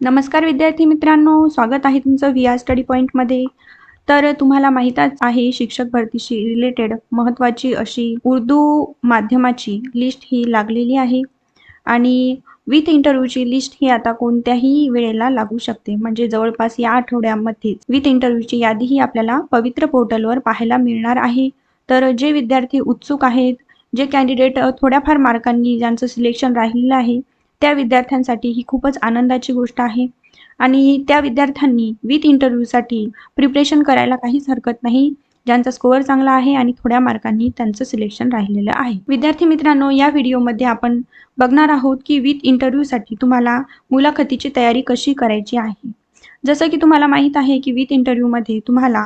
नमस्कार विद्यार्थी मित्रांनो स्वागत आहे तुमचं व्ही आर स्टडी पॉईंटमध्ये तर तुम्हाला माहीतच आहे शिक्षक भरतीशी रिलेटेड महत्त्वाची अशी उर्दू माध्यमाची लिस्ट ही लागलेली आहे. आणि विथ इंटरव्ह्यूची लिस्ट ही आता कोणत्याही वेळेला लागू शकते. म्हणजे जवळपास या आठवड्यामध्ये विथ इंटरव्ह्यूची यादी ही आपल्याला पवित्र पोर्टलवर पाहायला मिळणार आहे. तर जे विद्यार्थी उत्सुक आहेत जे कॅन्डिडेट थोड्याफार मार्कांनी ज्यांचं सिलेक्शन राहिलेलं आहे त्या विद्यार्थ्यांसाठी ही खूपच आनंदाची गोष्ट आहे. आणि त्या विद्यार्थ्यांनी विथ इंटरव्ह्यूसाठी प्रिपरेशन करायला काहीच हरकत नाही. ज्यांचा स्कोअर चांगला आहे आणि थोड्या मार्कांनी त्यांचं सिलेक्शन राहिलेलं आहे. विद्यार्थी मित्रांनो या व्हिडिओमध्ये आपण बघणार आहोत की विथ इंटरव्ह्यूसाठी तुम्हाला मुलाखतीची तयारी कशी करायची आहे. जसं की तुम्हाला माहीत आहे की विथ इंटरव्ह्यूमध्ये तुम्हाला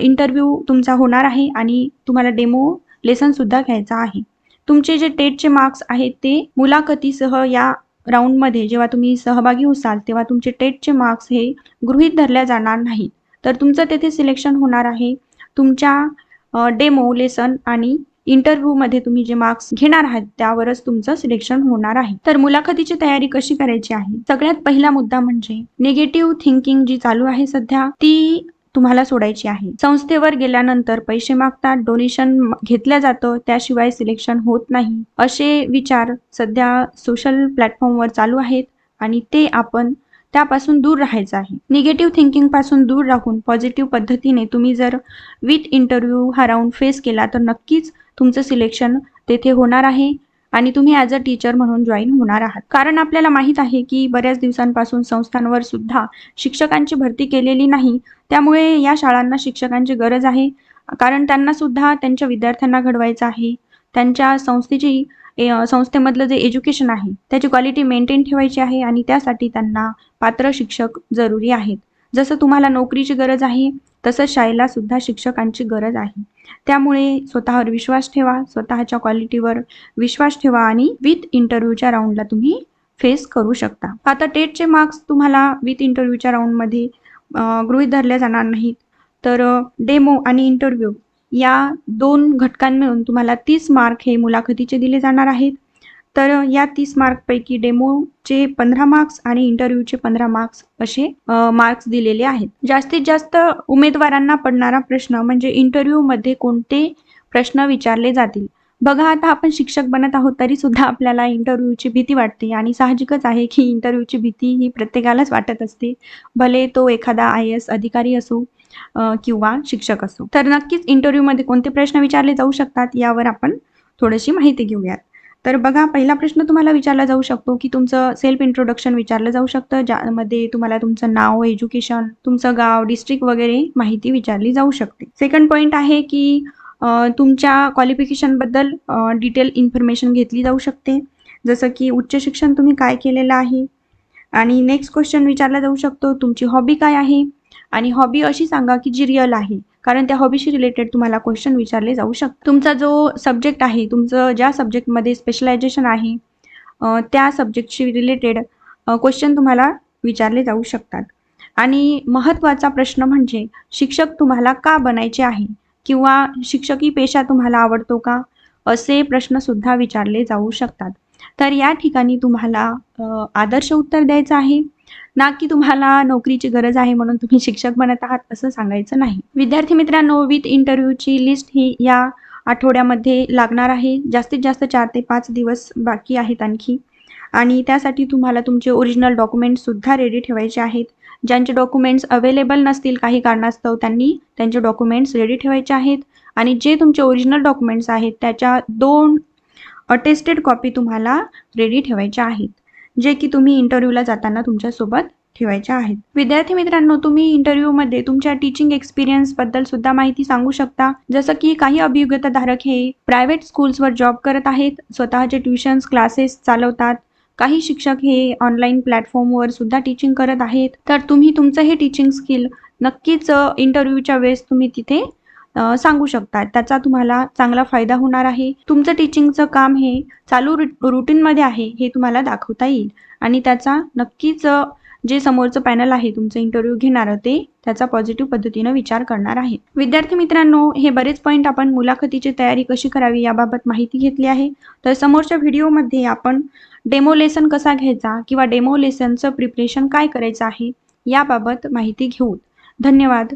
इंटरव्ह्यू तुमचा होणार आहे आणि तुम्हाला डेमो लेसनसुद्धा घ्यायचा आहे. तुमचे जे टेटचे मार्क्स आहेत ते मुलाखतीसह या राऊंडमध्ये जेव्हा तुम्ही सहभागी होसाल तेव्हा तुमचे टेटचे मार्क्स हे गृहीत धरल्या जाणार नाहीत. तर तुमचं तेथे सिलेक्शन होणार आहे. तुमच्या डेमो लेसन आणि इंटरव्ह्यूमध्ये तुम्ही जे मार्क्स घेणार आहात त्यावरच तुमचं सिलेक्शन होणार आहे. तर मुलाखतीची तयारी कशी करायची आहे? सगळ्यात पहिला मुद्दा म्हणजे निगेटिव्ह थिंकिंग जी चालू आहे सध्या ती तुम्हाला सोडायची आहे. संस्थेवर गेल्यानंतर पैसे मागतात डोनेशन घेतलं जातं त्याशिवाय सिलेक्शन होत नाही. असे विचार सध्या सोशल प्लॅटफॉर्मवर चालू आहेत आणि ते आपण त्यापासून दूर राहायचं आहे. निगेटिव्ह थिंकिंगपासून दूर राहून पॉझिटिव्ह पद्धतीने तुम्ही जर विथ इंटरव्ह्यू हा राऊंड फेस केला तर नक्कीच तुमचं सिलेक्शन तेथे होणार आहे. आणि तुम्ही ॲज अ टीचर म्हणून जॉईन होणार आहात. कारण आपल्याला माहीत आहे की बऱ्याच दिवसांपासून संस्थांवर सुद्धा शिक्षकांची भरती केलेली नाही. त्यामुळे या शाळांना शिक्षकांची गरज आहे. कारण त्यांना सुद्धा त्यांच्या विद्यार्थ्यांना घडवायचं आहे. त्यांच्या संस्थेची संस्थेमधलं जे एज्युकेशन आहे त्याची क्वालिटी मेंटेन ठेवायची आहे आणि त्यासाठी त्यांना पात्र शिक्षक जरुरी आहेत. जसं तुम्हाला नोकरीची गरज आहे तसंच शाळेला सुद्धा शिक्षकांची गरज आहे. त्यामुळे स्वतःवर विश्वास ठेवा स्वतःच्या क्वालिटीवर विश्वास ठेवा आणि विथ इंटरव्ह्यूच्या राऊंडला तुम्ही फेस करू शकता. आता टेटचे मार्क्स तुम्हाला विथ इंटरव्ह्यूच्या राऊंडमध्ये गृहीत धरले जाणार नाहीत. तर डेमो आणि इंटरव्ह्यू या दोन घटकांमिळून तुम्हाला तीस मार्क हे मुलाखतीचे दिले जाणार आहेत. तर या तीस मार्कपैकी डेमोचे पंधरा मार्क्स आणि इंटरव्ह्यूचे पंधरा मार्क्स असे मार्क्स दिलेले आहेत. जास्तीत जास्त उमेदवारांना पडणारा प्रश्न म्हणजे इंटरव्ह्यूमध्ये कोणते प्रश्न विचारले जातील? बघा आता आपण शिक्षक बनत आहोत तरी सुद्धा आपल्याला इंटरव्ह्यूची भीती वाटते आणि साहजिकच आहे की इंटरव्ह्यूची भीती ही प्रत्येकालाच वाटत असते. भले तो एखादा आय एस अधिकारी असो किंवा शिक्षक असो. तर नक्कीच इंटरव्ह्यूमध्ये कोणते प्रश्न विचारले जाऊ शकतात यावर आपण थोडीशी माहिती घेऊयात. तर बघा पहिला प्रश्न तुम्हाला विचारला जाऊ शकतो की तुमचं सेल्फ इंट्रोडक्शन विचारलं जाऊ शकतं ज्यामध्ये तुम्हाला तुमचं नाव एज्युकेशन तुमचं गाव डिस्ट्रिक्ट वगैरे माहिती विचारली जाऊ शकते. सेकंड पॉईंट आहे की तुमच्या क्वालिफिकेशनबद्दल डिटेल इन्फॉर्मेशन घेतली जाऊ शकते. जसं की उच्च शिक्षण तुम्ही काय केलेलं आहे? आणि नेक्स्ट क्वेश्चन विचारला जाऊ शकतो तुमची हॉबी काय आहे? आणि हॉबी अशी सांगा की जी रिअल आहे. कारण त्या हॉबीशी रिलेटेड तुम्हाला क्वेश्चन विचारले जाऊ शकतात. तुमचा जो सब्जेक्ट आहे तुमचं ज्या सब्जेक्टमध्ये स्पेशलायझेशन आहे त्या सब्जेक्टशी रिलेटेड क्वेश्चन तुम्हाला विचारले जाऊ शकतात. आणि महत्त्वाचा प्रश्न म्हणजे शिक्षक तुम्हाला का बनायचे आहे? किंवा शिक्षकी पेशा तुम्हाला आवडतो का? असे प्रश्नसुद्धा विचारले जाऊ शकतात. तर या ठिकाणी तुम्हाला आदर्श उत्तर द्यायचं आहे. ना की तुम्हाला नोकरीची गरज आहे म्हणून तुम्ही शिक्षक बनत आहात असं सांगायचं नाही. विद्यार्थी मित्रांनो विथ इंटरव्ह्यूची लिस्ट ही या आठवड्यामध्ये लागणार आहे. जास्तीत जास्त चार ते पाच दिवस बाकी आहेत आणखी. आणि त्यासाठी तुम्हाला तुमचे ओरिजिनल डॉक्युमेंट्ससुद्धा रेडी ठेवायचे आहेत. ज्यांचे डॉक्युमेंट्स अवेलेबल नसतील काही कारणास्तव त्यांनी त्यांचे डॉक्युमेंट्स रेडी ठेवायचे आहेत. आणि जे तुमचे ओरिजिनल डॉक्युमेंट्स आहेत त्याच्या दोन अटेस्टेड कॉपी तुम्हाला रेडी ठेवायच्या आहेत. जे की तुम्ही इंटरव्ह्यूला जाताना तुमच्यासोबत ठेवायच्या आहेत. विद्यार्थी मित्रांनो तुम्ही इंटरव्ह्यूमध्ये तुमच्या टीचिंग एक्सपिरियन्सबद्दल सुद्धा माहिती सांगू शकता. जसं की काही अभियोगताधारक हे प्रायव्हेट स्कूल्सवर जॉब करत आहेत. स्वतःचे ट्युशन्स क्लासेस चालवतात. काही शिक्षक हे ऑनलाईन प्लॅटफॉर्मवर सुद्धा टीचिंग करत आहेत. तर तुम्ही तुमचं हे टीचिंग स्किल नक्कीच इंटरव्ह्यूच्या वेळेस तुम्ही तिथे सांगू शकता त्याचा तुम्हाला चांगला फायदा होणार आहे. तुमचं टीचिंगचं काम हे चालू रुटीनमध्ये आहे हे तुम्हाला दाखवता येईल. आणि त्याचा नक्कीच जे समोरचं पॅनल आहे तुमचं इंटरव्ह्यू घेणारं ते त्याचा पॉझिटिव्ह पद्धतीनं विचार करणार आहे. विद्यार्थी मित्रांनो हे बरेच पॉईंट आपण मुलाखतीची तयारी कशी करावी याबाबत माहिती घेतली आहे. तर समोरच्या व्हिडिओमध्ये आपण डेमो लेसन कसा घ्यायचा किंवा डेमो लेसनचं प्रिपरेशन काय करायचं आहे याबाबत माहिती घेऊ धन्यवाद.